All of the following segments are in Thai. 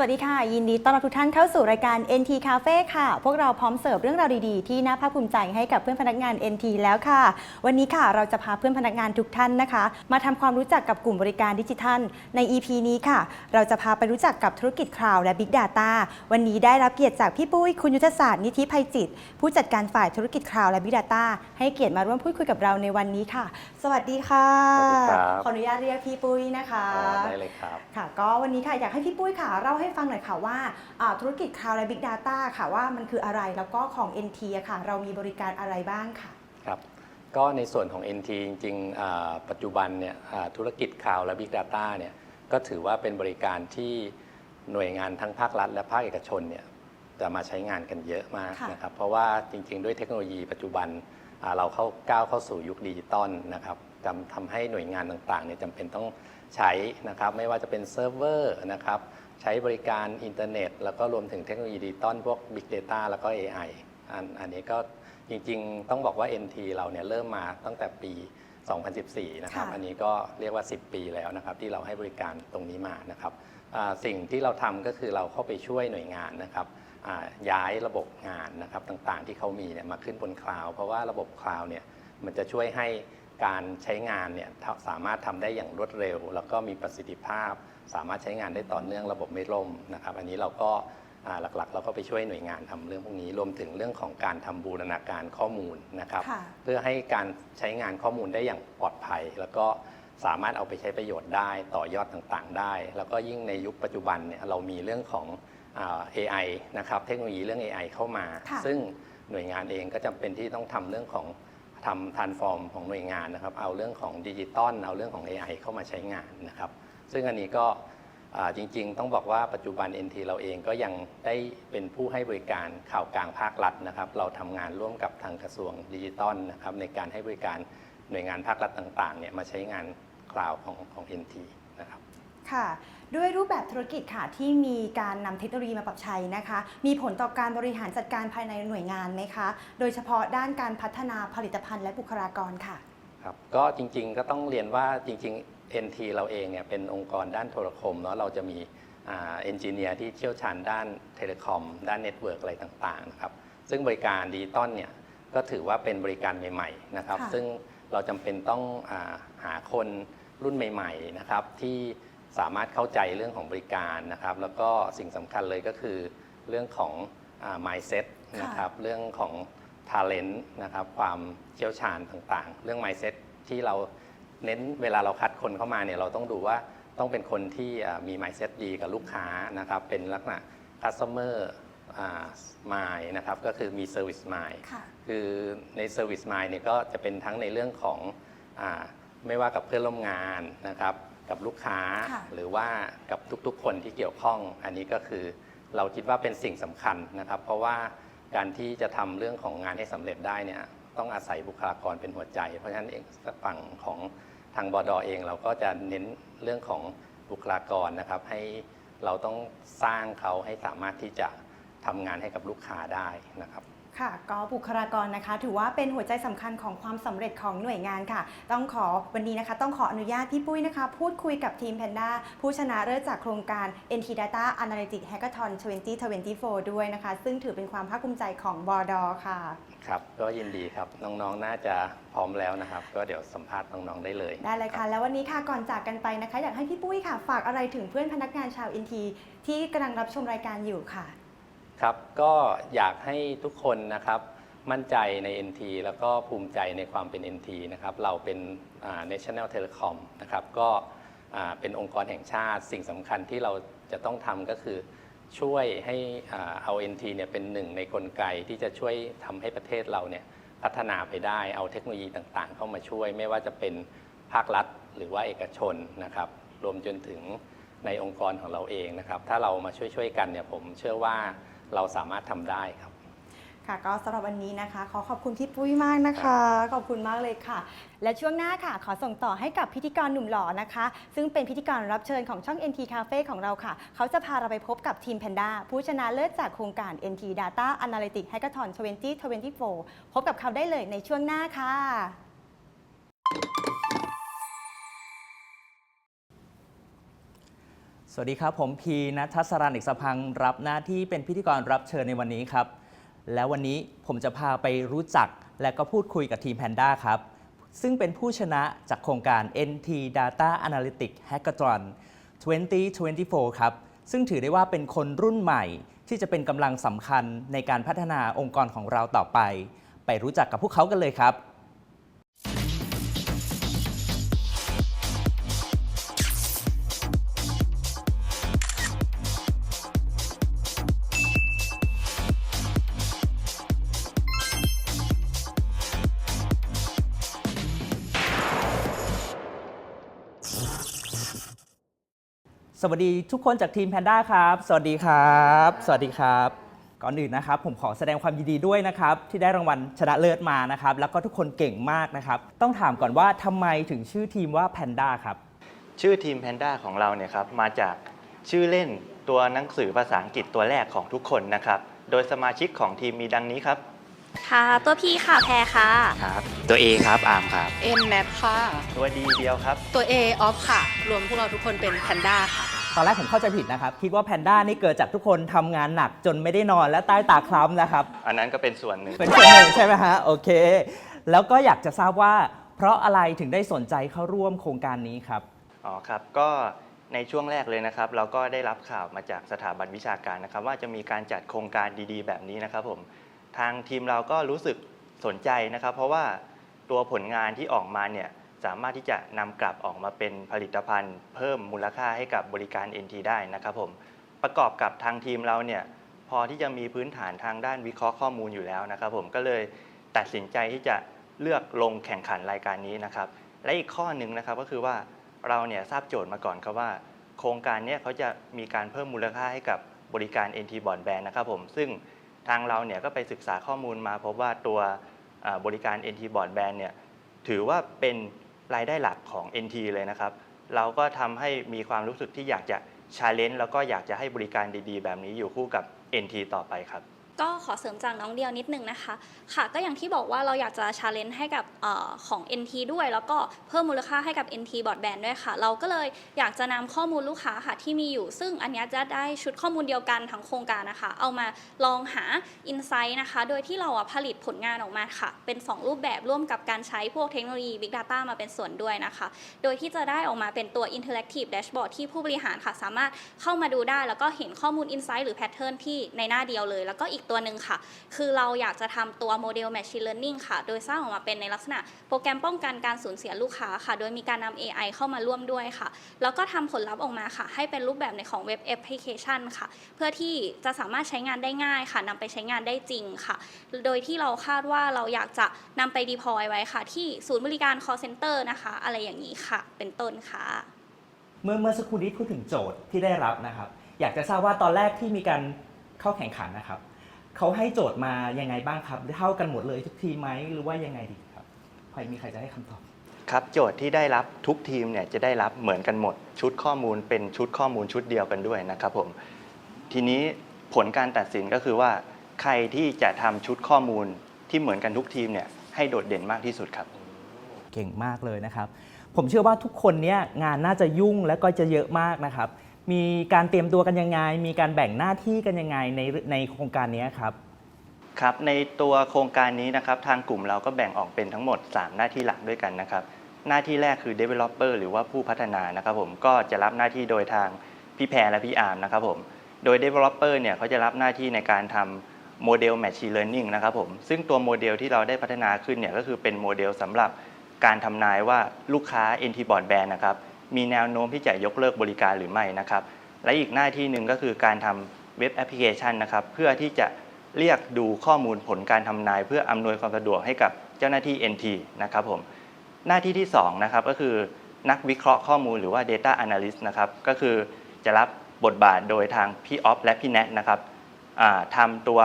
สวัสดีค่ะ ยินดีต้อนรับทุกท่านเข้าสู่รายการ NT Cafe ค่ะ พวกเราพร้อมเสิร์ฟเรื่องราวดีๆ ที่น่าภาคภูมิใจให้กับเพื่อนพนักงาน NT แล้วค่ะ วันนี้ค่ะเราจะพาเพื่อนพนักงานทุกท่านนะคะ มาทำความรู้จักกับกลุ่มบริการดิจิทัล ใน EP นี้ค่ะ เราจะพาไปรู้จักกับธุรกิจคลาวด์และ Big Data วันนี้ได้รับเกียรติจากพี่ปุ้ยคุณยุทธศาสตร์นิธิภัยจิต ผู้จัดการฝ่ายธุรกิจคลาวด์และ Big Data ให้เกียรติมาร่วมพูดคุยกับเราในวันนี้ค่ะ สวัสดีค่ะสวัสดีครับขออนุญาตเรียกพี่ปุ้ยนะคะอ๋อได้เลยครับค่ะ ก็วันนี้ค่ะอยากให้พี่ปุ้ยค่ะเล่าให้ฟังหน่อยค่ะว่าอ่าธุรกิจ Cloud และ Big Data ค่ะว่ามันคืออะไรแล้วก็ของ NT อะค่ะ เรามีบริการอะไรบ้างค่ะ ครับก็ในส่วนของ NT จริงๆอ่าปัจจุบันเนี่ยอ่าธุรกิจ Cloud และ Big Data เนี่ยก็ถือว่าเป็นบริการที่หน่วยงานทั้งภาครัฐ และภาคเอกชนเนี่ยจะมาใช้งานกันเยอะมากค่ะนะครับเพราะว่าจริง ๆ ด้วยเทคโนโลยีปัจจุบันอ่าเราเข้าก้าวเข้าสู่ยุคดิจิตอลนะครับทำทำให้หน่วยงานต่างๆเนี่ยจำเป็นต้องใช้นะครับ ไม่ว่าจะเป็นเซิร์ฟเวอร์นะครับ ใช้บริการอินเทอร์เน็ต แล้วก็รวมถึงเทคโนโลยีดิจิตอลพวก Big Data แล้วก็ AI อันอันนี้ก็จริงๆ ต้องบอกว่า NT เราเนี่ยเริ่มมาตั้งแต่ปี 2014 นะครับ ค่ะ อันนี้ก็เรียกว่า 10 ปีแล้วนะครับ ที่เราให้บริการตรงนี้มานะครับอ่าสิ่งที่เราทำก็คือเราเข้าไปช่วยหน่วยงานนะครับอ่าย้ายระบบงานนะครับต่างๆที่เขามีเนี่ยมาขึ้นบนคลาวด์เพราะว่าระบบคลาวด์เนี่ยมันจะช่วยให้การใช้งานเนี่ยสามารถทำได้อย่างรวดเร็ว แล้วก็มีประสิทธิภาพ สามารถใช้งานได้ต่อเนื่องระบบไม่ล่มนะครับ อันนี้เราก็อ่าหลักๆ เราก็ไปช่วยหน่วยงานทำเรื่องพวกนี้รวมถึงเรื่องของการทำบูรณาการข้อมูลนะครับค่ะเพื่อให้การใช้งานข้อมูลได้อย่างปลอดภัย แล้วก็สามารถเอาไปใช้ประโยชน์ได้ต่อยอดต่างๆ ได้ แล้วก็ยิ่งในยุคปัจจุบันเนี่ยเรามีเรื่องของอ่า AI นะครับเทคโนโลยีเรื่อง AI เข้ามาค่ะซึ่งหน่วยงานเองก็จำเป็นที่ต้องทำเรื่องของทำทานฟอร์มของหน่วยงานนะครับ เอาเรื่องของดิจิตอลเอาเรื่องของ AI เข้ามาใช้งานนะครับ ซึ่งอันนี้ก็อ่าจริงๆ ต้องบอกว่าปัจจุบัน NT เราเองก็ยังได้เป็นผู้ให้บริการข่าวกลางภาครัฐนะครับ เราทำงานร่วมกับทางกระทรวงดิจิตอลนะครับในการให้บริการหน่วยงานภาครัฐต่างๆเนี่ยมาใช้งานคลาวของของ NT นะครับค่ะด้วยรูปแบบธุรกิจค่ะที่มีการนำเทคโนโลยีมาปรับใช้นะคะ มีผลต่อการบริหารจัดการภายในหน่วยงานไหมคะ โดยเฉพาะด้านการพัฒนาผลิตภัณฑ์และบุคลากรค่ะครับก็จริงๆก็ต้องเรียนว่าจริงๆ NT เราเองเนี่ยเป็นองค์กรด้านโทรคมเนาะเราจะมีเอนจิเนียร์ที่เชี่ยวชาญด้านเทเลคอม ด้านเน็ตเวิร์กอะไรต่างๆนะครับซึ่งบริการดิจิตอลเนี่ยก็ถือว่าเป็นบริการใหม่ๆนะครับค่ะซึ่งเราจำเป็นต้องอาหาคนรุ่นใหม่ๆนะครับที่สามารถเข้าใจเรื่องของบริการนะครับ แล้วก็สิ่งสำคัญเลยก็คือเรื่องของอ่า mindset ค่ะนะครับเรื่องของ talent นะครับความเชี่ยวชาญต่างๆ เรื่อง mindset ที่เรา เน้นเวลาเราคัดคนเข้ามาเนี่ยเราต้องดูว่าต้องเป็นคนที่อ่ามี mindset ดีกับลูกค้านะครับ เป็นลักษณะ customer อ่า mind นะครับ ก็คือมี service mind ค่ะคือใน Service Mind เนี่ยก็จะเป็นทั้งในเรื่องของอาไม่ว่ากับเพื่อนร่วมงานนะครับ กับลูกค้าค่ะหรือว่ากับทุกๆ คนที่เกี่ยวข้อง อันนี้ก็คือเราคิดว่าเป็นสิ่งสำคัญนะครับ เพราะว่าการที่จะทำเรื่องของงานให้สำเร็จได้เนี่ยต้องอาศัยบุคลากรเป็นหัวใจ เพราะฉะนั้นเองฝั่งของทางบดอเองเราก็จะเน้นเรื่องของบุคลากรนะครับ ให้เราต้องสร้างเขาให้สามารถที่จะทำงานให้กับลูกค้าได้นะครับ ค่ะก็บุคลากรนะคะ ถือว่าเป็นหัวใจสำคัญของความสำเร็จของหน่วยงานค่ะ ต้องขอวันนี้นะคะ ต้องขออนุญาตพี่ปุ้ยนะคะ พูดคุยกับทีม Panda ผู้ชนะเลิศจากโครงการ NT Data Analytics Hackathon 2024 ด้วยนะคะ ซึ่งถือเป็นความภาคภูมิใจของบอดค่ะ ครับ ก็ยินดีครับ น้องๆ น่าจะพร้อมแล้วนะครับ ก็เดี๋ยวสัมภาษณ์น้องๆ ได้เลย ได้เลยค่ะ แล้ววันนี้ค่ะก่อนจากกันไปนะคะ อยากให้พี่ปุ้ยค่ะ ฝากอะไรถึงเพื่อนพนักงานชาว NT ที่กำลังรับชมรายการอยู่ค่ะ ครับก็อยากให้ทุกคนนะครับมั่นใจใน NT แล้วก็ภูมิใจในความเป็น NT นะครับเราเป็น National Telecom นะครับก็เป็นองค์กรแห่งชาติ สิ่งสำคัญที่เราจะต้องทำก็คือช่วยให้อ่าเอา NT เนี่ยเป็นหนึ่งในกลไกที่จะช่วยทำให้ประเทศเราเนี่ยพัฒนาไปได้เอาเทคโนโลยีต่างๆ เข้ามาช่วย ไม่ว่าจะเป็นภาครัฐหรือว่าเอกชนนะครับรวมจนถึงในองค์กรของเราเองนะครับถ้าเรามาช่วยๆกันเนี่ยผมเชื่อว่า เราสามารถทำได้ครับ ค่ะ ก็สำหรับวันนี้นะคะ ขอขอบคุณพี่ปุ้ยมากนะคะ ขอบคุณมากเลยค่ะ และช่วงหน้าค่ะ ขอส่งต่อให้กับพิธีกรหนุ่มหล่อนะคะ ซึ่งเป็นพิธีกรรับเชิญของช่อง NT Cafe ของเราค่ะ เขาจะพาเราไปพบกับทีม Panda ผู้ชนะเลิศจากโครงการ NT Data Analytics Hackathon 2024 พบกับเขาได้เลยในช่วงหน้าค่ะ วัสดีครับ ผมพีนัทศรันอิกษพังรับหน้าที่เป็นพิธีกรรับเชิญในวันนี้ครับ แล้ววันนี้ผมจะพาไปรู้จักและก็พูดคุยกับทีม Panda ครับ ซึ่งเป็นผู้ชนะจากโครงการ NT Data Analytics Hackathon 2024 ครับ ซึ่งถือได้ว่าเป็นคนรุ่นใหม่ ที่จะเป็นกำลังสำคัญในการพัฒนาองค์กรของเราต่อไป ไปรู้จักกับพวกเขากันเลยครับ สวัสดีทุกคนจากทีม Panda ครับ สวัสดีครับ สวัสดีครับ ก่อนอื่นนะครับผมขอแสดงความยินดีด้วยนะครับที่ได้รางวัลชนะเลิศมานะครับ แล้วก็ทุกคนเก่งมากนะครับ ต้องถามก่อนว่าทำไมถึงชื่อทีมว่า Panda ครับ ชื่อทีม Panda ของเราเนี่ยครับมาจากชื่อเล่นตัวหนังสือภาษาอังกฤษตัวแรกของทุกคนนะครับ โดยสมาชิกของทีมมีดังนี้ครับ ค่ะ ตัวพี่ค่ะแพรค่ะ ครับตัว A ครับอาร์มครับเอ็นแนทค่ะ ตัว D เดียวครับ ตัว A ออฟค่ะ รวมพวกเราทุกคนเป็นแพนด้าค่ะ ตอนแรกผมเข้าใจผิดนะครับ คิดว่า Panda นี่เกิดจากทุกคนทำงานหนักจนไม่ได้นอนและใต้ตาคล้ำนะครับ อันนั้นก็เป็นส่วนหนึ่ง เป็นส่วนหนึ่งใช่ไหมฮะ โอเค แล้วก็อยากจะทราบว่า เพราะอะไรถึงได้สนใจเข้าร่วมโครงการนี้ครับ อ๋อครับก็ในช่วงแรกเลยนะครับ เราก็ได้รับข่าวมาจากสถาบันวิชาการนะครับ ว่าจะมีการจัดโครงการดีๆ แบบนี้นะครับผม ทางทีมเราก็รู้สึกสนใจนะครับ เพราะว่าตัวผลงานที่ออกมาเนี่ยสามารถที่จะนำกลับออกมาเป็นผลิตภัณฑ์ เพิ่มมูลค่าให้กับบริการ NT ได้นะครับผมประกอบกับทางทีมเราเนี่ยพอที่จะมีพื้นฐานทางด้านวิเคราะห์ข้อมูลอยู่แล้วนะครับ ผมก็เลยตัดสินใจที่จะเลือกลงแข่งขันรายการนี้นะครับ และอีกข้อหนึ่งนะครับก็คือว่าเราเนี่ยทราบโจทย์มาก่อนครับว่า โครงการเนี้เขาจะมีการเพิ่มมูลค่าให้กับบริการ NT Broadband นะครับผมซึ่ง ทางเราเนี่ยก็ไปศึกษาข้อมูลมาพบว่าตัวบริการ NT Broadband เนี่ยถือว่าเป็นรายได้หลักของ NT เลยนะครับ เราก็ทำให้มีความรู้สึกที่อยากจะชาเลนจ์แล้วก็อยากจะให้บริการดีๆ แบบนี้อยู่คู่กับ NT ต่อไปครับ ก็ขอเสริมจากน้องเดียวนิดนึงนะคะ ค่ะ ก็อย่างที่บอกว่าเราอยากจะชาเลนจ์ให้กับอของ NT ด้วย แล้วก็เพิ่มมูลค่าให้กับ NT Broadband ด้วยค่ะ เราก็เลยอยากจะนำข้อมูลลูกค้าค่ะที่มีอยู่ ซึ่งอันนี้จะได้ชุดข้อมูลเดียวกันทั้งโครงการนะคะ เอามาลองหา Insight นะคะ โดยที่เราผลิตผลงานออกมาค่ะ เป็น 2 รูปแบบร่วมกับการใช้พวกเทคโนโลยี Big Data มาเป็นส่วนด้วยนะคะ โดยที่จะได้ออกมาเป็นตัว Interactive Dashboard ที่ผู้บริหารค่ะสามารถเข้ามาดูได้ แล้วก็เห็นข้อมูล Insight หรือ Pattern ที่ในหน้าเดียวเลย แล้วก็อีกตัวหนึ่งค่ะ คือเราอยากจะทำตัวโมเดล Machine Learning ค่ะ โดยสร้างออกมาเป็นในลักษณะ โปรแกรมป้องกันการสูญเสียลูกค้าค่ะ โดยมีการนำ AI เข้ามาร่วมด้วยค่ะ แล้วก็ทำผลลัพธ์ออกมาค่ะ ให้เป็นรูปแบบในของเว็บแอปพลิเคชันค่ะ เพื่อที่จะสามารถใช้งานได้ง่ายค่ะนำไปใช้งานได้จริงค่ะ โดยที่เราคาดว่าเราอยากจะนำไป deploy ไว้ค่ะ ที่ศูนย์บริการ call center นะคะ อะไรอย่างนี้ค่ะ เป็นต้นค่ะ เมื่อเมื่อสักครู่นี้พูดถึงโจทย์ที่ได้รับนะครับ อยากจะทราบว่าตอนแรกที่มีการเข้าแข่งขันนะครับ เขาให้โจทย์มายังไงบ้างครับเท่ากันหมดเลยทุกทีมไหมหรือว่ายังไงดีครับใครมีใครจะให้คำตอบ ครับโจทย์ที่ได้รับทุกทีมเนี่ยจะได้รับเหมือนกันหมด ชุดข้อมูลเป็นชุดข้อมูลชุดเดียวกันด้วยนะครับผมทีนี้ผลการตัดสินก็คือว่า ใครที่จะทำชุดข้อมูลที่เหมือนกันทุกทีมเนี่ยให้โดดเด่นมากที่สุดครับ เก่งมากเลยนะครับ ผมเชื่อว่าทุกคนเนี่ยงานน่าจะยุ่งและก็จะเยอะมากนะครับ มีการเตรียมตัวกันยังไง มีการแบ่งหน้าที่กันยังไงในในโครงการนี้ครับ ครับ ในตัวโครงการนี้นะครับทางกลุ่มเราก็แบ่งออกเป็นทั้งหมด 3 หน้าที่หลักด้วยกันนะครับ หน้าที่แรกคือ developer หรือว่าผู้พัฒนานะครับผมก็จะรับหน้าที่โดยทางพี่แพรและพี่อาร์มนะครับผม โดย developer เนี่ยเขาจะรับหน้าที่ในการทำโมเดล machine learning นะครับผม ซึ่งตัวโมเดลที่เราได้พัฒนาขึ้นเนี่ยก็คือเป็นโมเดลสำหรับการทำนายว่าลูกค้า NT Broadband นะครับ มีแนวโน้มที่จะยกเลิกบริการหรือไม่นะครับ และอีกหน้าที่หนึ่งก็คือการทำเว็บแอปพลิเคชันนะครับ เพื่อที่จะเรียกดูข้อมูลผลการทำนาย เพื่ออำนวยความสะดวกให้กับเจ้าหน้าที่ NT นะครับผมหน้าที่ที่2นะครับก็คือนักวิเคราะห์ข้อมูลหรือว่า Data Analyst นะครับก็คือจะรับบทบาทโดยทางพี่ออฟและพี่แนทนะครับทำตัว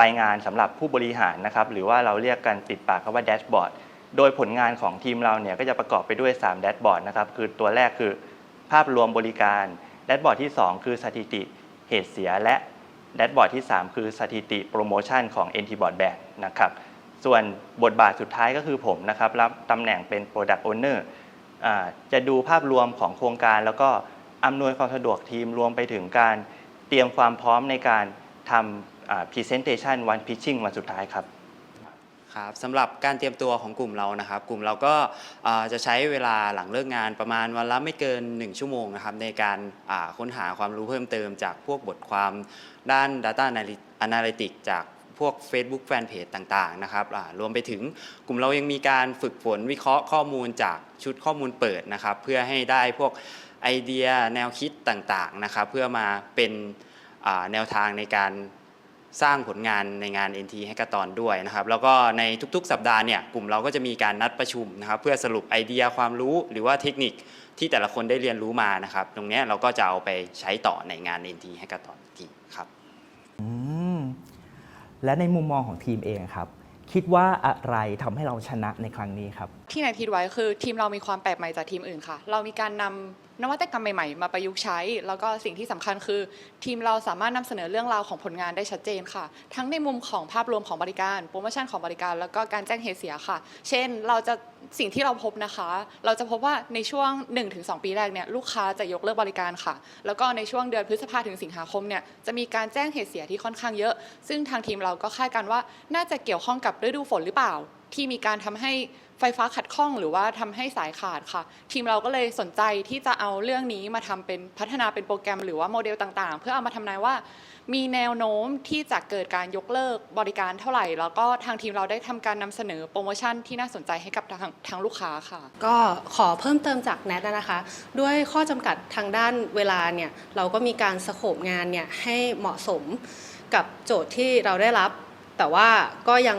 รายงานสำหรับผู้บริหารนะครับหรือว่าเราเรียกกันติดปากคำว่าแดชบอร์ด โดยผลงานของทีมเราเนี่ยก็จะประกอบไปด้วย3แดชบอร์ดนะครับคือตัวแรกคือภาพรวมบริการแดชบอร์ดที่ 2 คือสถิติเหตุเสียและแดชบอร์ดที่ 3 คือสถิติโปรโมชั่นของ NT Broadband นะครับส่วนบทบาทสุดท้ายก็คือผมนะครับรับตำแหน่งเป็น Product Owner อ่าจะดูภาพรวมของโครงการ แล้วก็อำนวยความสะดวกทีมรวมไปถึงการเตรียมความพร้อมในการทำ presentation วัน pitching วันสุดท้ายครับ ครับสำหรับการเตรียมตัวของกลุ่มเรานะครับ กลุ่มเราก็อ่อจะใช้เวลาหลังเลิกงานประมาณวันละไม่เกิน 1 ชั่วโมงนะครับในการอ่าค้นหาความรู้เพิ่มเติมจากพวกบทความด้าน Data Analytics จากพวก Facebook Fanpage ต่างๆนะครับอ่ารวมไปถึงกลุ่มเรายังมีการฝึกฝนวิเคราะห์ข้อมูลจากชุดข้อมูลเปิดนะครับ เพื่อให้ได้พวกไอเดียแนวคิดต่างๆนะครับ เพื่อมาเป็นอ่าแนวทางในการ สร้างผลงานในงาน NT ให้กระตอนด้วยนะครับ แล้วก็ในทุกๆ สัปดาห์เนี่ยกลุ่มเราก็จะมีการนัดประชุมนะครับ เพื่อสรุปไอเดียความรู้หรือว่าเทคนิคที่แต่ละคนได้เรียนรู้มานะครับ ตรงนี้เราก็จะเอาไปใช้ต่อในงาน NT ให้กระตอนอีกทีครับอืมและในมุมมองของทีมเองครับ คิดว่าอะไรทำให้เราชนะในครั้งนี้ครับ ที่นายคิดไว้คือทีมเรามีความแปลกใหม่จากทีมอื่นค่ะ เรามีการนำนวัตกรรมใหม่ๆ มาประยุกต์ใช้ แล้วก็สิ่งที่สำคัญคือ ทีมเราสามารถนำเสนอเรื่องราวของผลงานได้ชัดเจนค่ะ ทั้งในมุมของภาพรวมของบริการ โปรโมชั่นของบริการ แล้วก็การแจ้งเหตุเสียค่ะ เช่น เราจะ สิ่งที่เราพบนะคะ เราจะพบว่าในช่วง 1-2 ปีแรกเนี่ยลูกค้าจะยกเลิกบริการค่ะ แล้วก็ในช่วงเดือนพฤษภาถึงสิงหาคมเนี่ยจะมีการแจ้งเหตุเสียที่ค่อนข้างเยอะ ซึ่งทางทีมเราก็คาดการณ์ว่าน่าจะเกี่ยวข้องกับฤดูฝนหรือเปล่า ที่มีการทำให้ ไฟฟ้าขัดข้องหรือว่าทำให้สายขาดค่ะ ทีมเราก็เลยสนใจที่จะเอาเรื่องนี้มาทำเป็นพัฒนาเป็นโปรแกรมหรือว่าโมเดลต่างๆ เพื่อเอามาทำนายว่า มีแนวโน้มที่จะเกิดการยกเลิกบริการเท่าไหร่ แล้วก็ทางทีมเราได้ทำการนำเสนอโปรโมชั่นที่น่าสนใจให้กับทางทางลูกค้าค่ะ ก็ขอเพิ่มเติมจากแนทนะคะ ด้วยข้อจำกัดทางด้านเวลาเนี่ยเราก็มีการสโคปงานเนี่ยให้เหมาะสมกับโจทย์ที่เราได้รับ แต่ว่าก็ยัง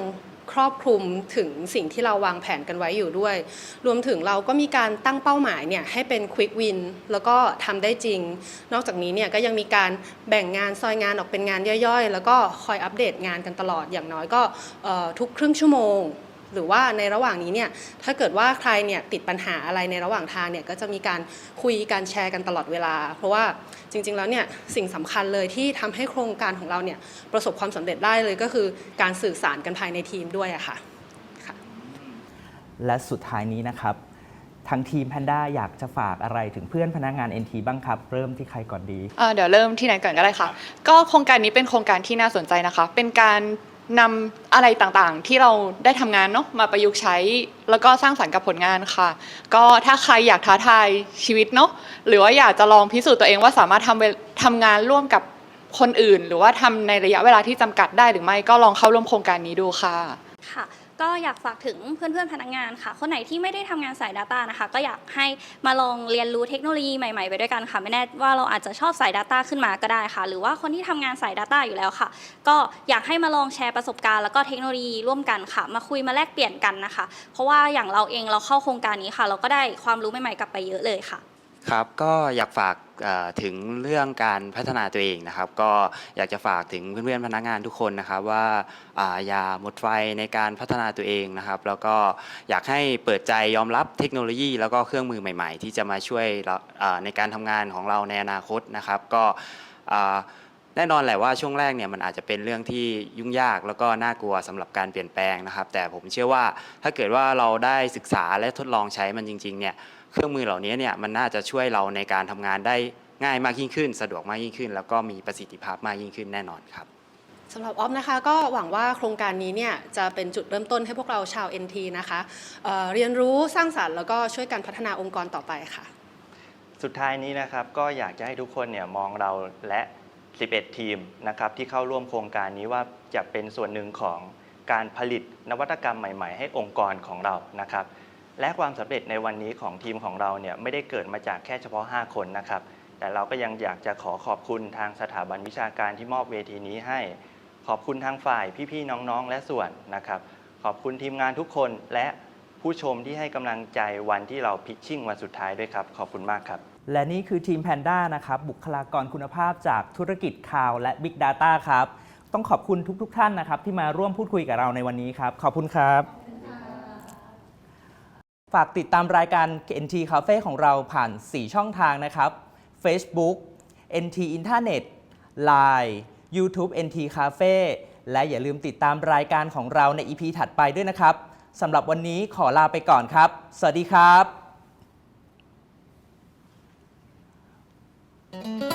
ครอบคลุมถึงสิ่งที่เราวางแผนกันไว้อยู่ด้วย รวมถึงเราก็มีการตั้งเป้าหมายเนี่ยให้เป็นควิกวินแล้วก็ทำได้จริง นอกจากนี้เนี่ยก็ยังมีการแบ่งงานซอยงานออกเป็นงานย่อยๆ แล้วก็คอยอัปเดตงานกันตลอดอย่างน้อยก็ทุกครึ่งชั่วโมง หรือว่าในระหว่างนี้เนี่ยถ้าเกิดว่าใครเนี่ยติดปัญหาอะไรในระหว่างทางเนี่ยก็จะมีการคุยการแชร์กันตลอดเวลา เพราะว่าจริง ๆ แล้วเนี่ยสิ่งสำคัญเลยที่ทำให้โครงการของเราเนี่ยประสบความสำเร็จได้เลยก็คือการสื่อสารกันภายในทีมด้วยอะค่ะค่ะและสุดท้ายนี้นะครับทางทีมแพนด้าอยากจะฝากอะไรถึงเพื่อนพนักงาน NT บ้างครับ เริ่มที่ใครก่อนดีเอ่อเดี๋ยวเริ่มที่ไหนก่อนก็ได้ค่ะ ก็โครงการนี้เป็นโครงการที่น่าสนใจนะคะ เป็นการ นำอะไรต่างๆ ที่เราได้ทำงานเนาะมาประยุกต์ใช้ แล้วก็สร้างสรรค์กับผลงานค่ะ ก็ถ้าใครอยากท้าทายชีวิตเนาะหรือว่าอยากจะลองพิสูจน์ตัวเองว่าสามารถทำเวทำงานร่วมกับคนอื่น หรือว่าทำในระยะเวลาที่จำกัดได้หรือไม่ก็ลองเข้าร่วมโครงการนี้ดูค่ะ ค่ะ ก็อยากฝากถึงเพื่อนๆพนักงานค่ะ คนไหนที่ไม่ได้ทำงานสาย Data นะคะ ก็อยากให้มาลองเรียนรู้เทคโนโลยีใหม่ๆ ไปด้วยกันค่ะ ไม่แน่ว่าเราอาจจะชอบสาย Data ขึ้นมาก็ได้ค่ะ หรือว่าคนที่ทำงานสาย Data อยู่แล้วค่ะ ก็อยากให้มาลองแชร์ประสบการณ์แล้วก็เทคโนโลยีร่วมกันค่ะ มาคุยมาแลกเปลี่ยนกันนะคะ เพราะว่าอย่างเราเองเราเข้าโครงการนี้ค่ะ เราก็ได้ความรู้ใหม่ๆกลับไปเยอะเลยค่ะ ครับก็อยากฝากเอ่อถึงเรื่องการพัฒนาตัวเองนะครับ ก็อยากจะฝากถึงเพื่อนๆพนักงานทุกคนนะครับว่าอ่าอย่าหมดไฟในการพัฒนาตัวเองนะครับ แล้วก็อยากให้เปิดใจยอมรับเทคโนโลยี แล้วก็เครื่องมือใหม่ ๆ ที่จะมาช่วยเราอ่าในการทำงานของเราในอนาคตนะครับ ก็อ่าแน่นอนแหละว่าช่วงแรกเนี่ยมันอาจจะเป็นเรื่องที่ยุ่งยากแล้วก็น่ากลัวสำหรับการเปลี่ยนแปลงนะครับ แต่ผมเชื่อว่าถ้าเกิดว่าเราได้ศึกษาและทดลองใช้มันจริงๆเนี่ย เครื่องมือเหล่านี้เนี่ยมันน่าจะช่วยเราในการทำงานได้ง่ายมากยิ่งขึ้น สะดวกมากยิ่งขึ้น แล้วก็มีประสิทธิภาพมากยิ่งขึ้นแน่นอนครับสำหรับออฟนะคะก็หวังว่าโครงการนี้เนี่ยจะเป็นจุดเริ่มต้นให้พวกเราชาว NT นะคะเอ่อเรียนรู้สร้างสรรค์แล้วก็ช่วยกันพัฒนาองค์กรต่อไปค่ะ สุดท้ายนี้นะครับก็อยากจะให้ทุกคนเนี่ยมองเราและ 11 ทีมนะครับที่เข้าร่วมโครงการนี้ว่าจะเป็นส่วนหนึ่งของการผลิตนวัตกรรมใหม่ ๆ ให้องค์กรของเรานะครับ และความสำเร็จในวันนี้ของทีมของเราเนี่ยไม่ได้เกิดมาจากแค่เฉพาะ 5 คนนะครับ แต่เราก็ยังอยากจะขอขอบคุณทางสถาบันวิชาการที่มอบเวทีนี้ให้ ขอบคุณทางฝ่ายพี่ๆน้องๆ และส่วนนะครับ ขอบคุณทีมงานทุกคนและผู้ชมที่ให้กำลังใจวันที่เราพิชชิ่งวันสุดท้ายด้วยครับ ขอบคุณมากครับ และนี่คือทีมแพนด้านะครับ บุคลากรคุณภาพจากธุรกิจข่าวและ Big Data ครับ ต้องขอบคุณทุกๆท่านนะครับ ที่มาร่วมพูดคุยกับเราในวันนี้ครับ ขอบคุณครับ ฝากติดตามรายการ NT Cafe ของเราผ่าน 4 ช่องทางนะครับ Facebook NT Internet Line YouTube NT Cafe และอย่าลืมติดตามรายการของเราใน EP ถัดไปด้วยนะครับสำหรับวันนี้ขอลาไปก่อนครับ สวัสดีครับ thank you